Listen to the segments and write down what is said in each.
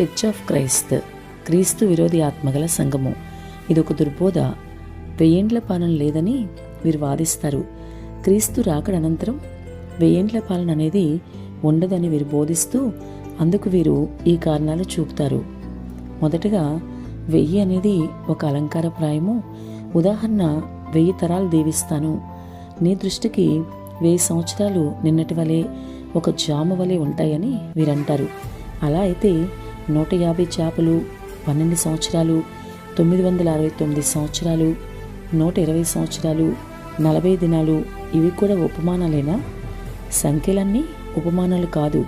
Church of Christ క్రీస్తు విరోధి ఆత్మగల సంఘము. ఇది ఒక దుర్బోధ. వెయ్యేండ్ల పాలన లేదని వీరు వాదిస్తారు. క్రీస్తు రాకడ అనంతరం వెయ్యేండ్ల పాలన అనేది ఉండదని వీరు బోధిస్తూ అందుకు వీరు ఈ కారణాలు చూపుతారు. మొదటగా వెయ్యి అనేది ఒక అలంకార ప్రాయము. ఉదాహరణ వెయ్యి తరాలు దీవిస్తాను. నీ దృష్టికి వెయ్యి సంవత్సరాలు నిన్నటి వలె ఒక జామ వలె ఉంటాయని వీరంటారు. అలా అయితే నూట యాభై చేపలు పన్నెండు సంవత్సరాలు తొమ్మిది వందల అరవై తొమ్మిది సంవత్సరాలు నూట ఇరవై సంవత్సరాలు నలభై దినాలు ఇవి కూడా ఉపమానాలేనా? సంఖ్యలన్నీ ఉపమానాలు కాదు.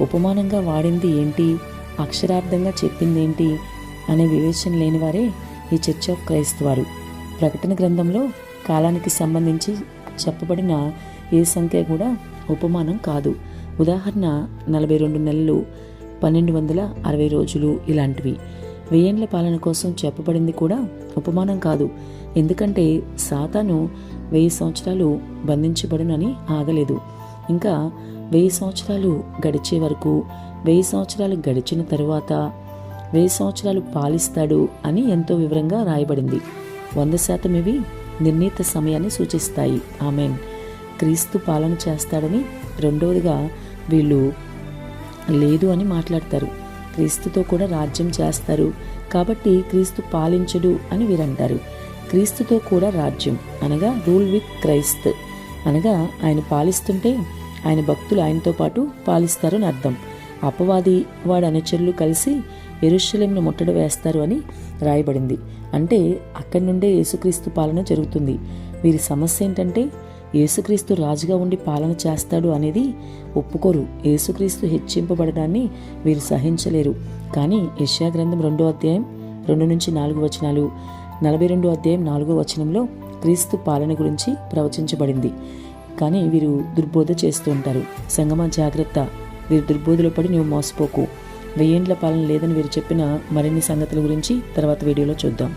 ఉపమానంగా వాడింది ఏంటి? అక్షరార్థంగా చెప్పింది ఏంటి అనే వివేచన లేనివారే ఈ చర్చ్ ఆఫ్ క్రైస్త్ వారు. ప్రకటన గ్రంథంలో కాలానికి సంబంధించి చెప్పబడిన ఏ సంఖ్య కూడా ఉపమానం కాదు. ఉదాహరణ నలభై రెండు నెలలు. పన్నెండు వందల అరవై రోజులు ఇలాంటివి. వెయ్యేండ్ల పాలన కోసం చెప్పబడింది కూడా ఉపమానం కాదు. ఎందుకంటే సాతాను వెయ్యి సంవత్సరాలు బంధించబడునని ఆగలేదు. ఇంకా వెయ్యి సంవత్సరాలు గడిచే వరకు వెయ్యి సంవత్సరాలు గడిచిన తరువాత వెయ్యి సంవత్సరాలు పాలిస్తాడు అని ఎంతో వివరంగా రాయబడింది. వంద శాతం ఇవి నిర్ణీత సమయాన్ని సూచిస్తాయి. ఆమెన్. క్రీస్తు పాలన చేస్తాడని రెండవదిగా వీళ్ళు లేదు అని మాట్లాడతారు. క్రీస్తుతో కూడా రాజ్యం చేస్తారు. కాబట్టి క్రీస్తు పాలించడు అని వీరంటారు. క్రీస్తుతో కూడా రాజ్యం. అనగా రూల్ విత్ క్రైస్త్. అనగా ఆయన పాలిస్తుంటే ఆయన భక్తులు ఆయనతో పాటు పాలిస్తారు అని అర్థం. అపవాది వాడి అనుచరులు కలిసి ఎరుషలేంను ముట్టడి వేస్తారు అని రాయబడింది. అంటే అక్కడి నుండే యేసుక్రీస్తు పాలన జరుగుతుంది. వీరి సమస్య ఏంటంటే యేసుక్రీస్తు రాజుగా ఉండి పాలన చేస్తాడు అనేది ఒప్పుకోరు. యేసుక్రీస్తు హెచ్చింపబడడాన్ని వీరు సహించలేరు. కానీ యెషయా గ్రంథం రెండో అధ్యాయం రెండు నుంచి నాలుగు వచనాలు నలభై రెండో అధ్యాయం నాలుగో వచనంలో క్రీస్తు పాలన గురించి ప్రవచించబడింది. కానీ వీరు దుర్బోధ చేస్తూ ఉంటారు. సంగమ జాగ్రత్త వీరు దుర్బోధలో పడి నువ్వు మోసపోకు. వెయ్యేండ్ల పాలన లేదని వీరు చెప్పిన మరిన్ని సంగతుల గురించి తర్వాత వీడియోలో చూద్దాం.